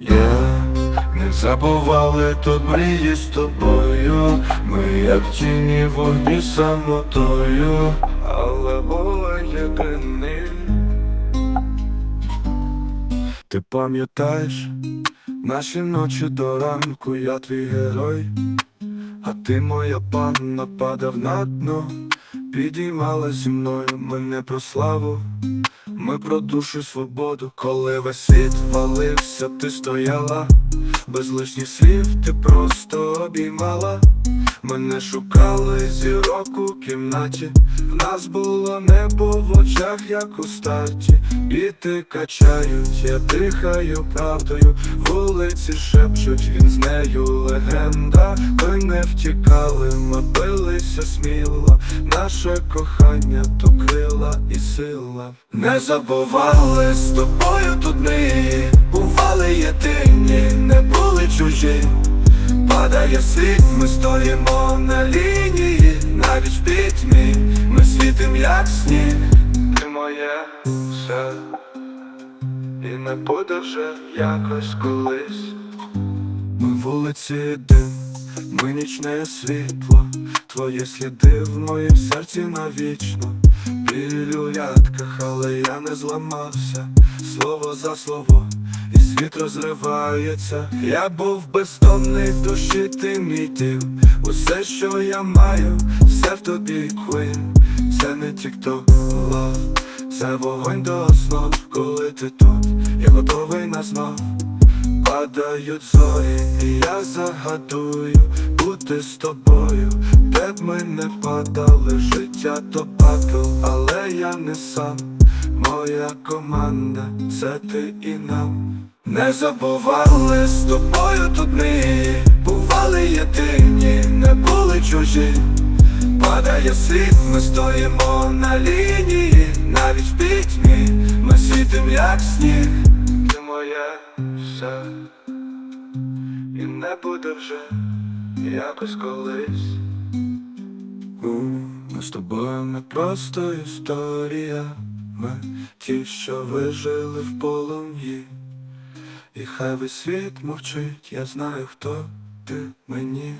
є. Не забували тут мрії з тобою. Ми як тіні вогні самотою. Але були єдині Ти пам'ятаєш наші ночі до ранку, я твій герой, а ти моя панна. Падав на дно, підіймала зі мною мене про славу, ми про душу свободу, коли весь світ валився, ти стояла, без лишніх слів ти просто обіймала. Мене шукали зірок у кімнаті, в нас було небо в очах, як у старті. Біти качають, я дихаю правдою, вулиці шепчуть, він з нею легенда. Ми не втікали, ми билися сміло, наше кохання то крила і сила. Не забували з тобою тут ми, бували єдині, не були чужі. Падає світ, ми стоїмо на лінії, навіть в пітьмі, ми світим як сніг. Ти моє все, і не буде вже якось колись. Ми вулиці дим, ми нічне світло, твої сліди в моїм серці навічно. Біль у рядках, але я не зламався, слово за слово, і світ розривається. Я був бездомний в душі, ти мій див Усе, що я маю, все в тобі Queen Це не тік-ток лав, це вогонь до основ, коли ти тут, я готовий на знов. Падають зорі, і я загадую бути з тобою, де б ми не падали, життя то батл, але я не сам, моя команда, це ти і нам. Не забували з тобою тут ми, бували єдині, не були чужі. Падає світ, ми стоїмо на лінії, навіть в пітьмі, ми світим як сніг. Ти моє все, і не буде вже якось колись. Ми з тобою не просто історія, ми ті, що вижили в полум'ї. І хай весь світ мовчить, я знаю, хто ти мені.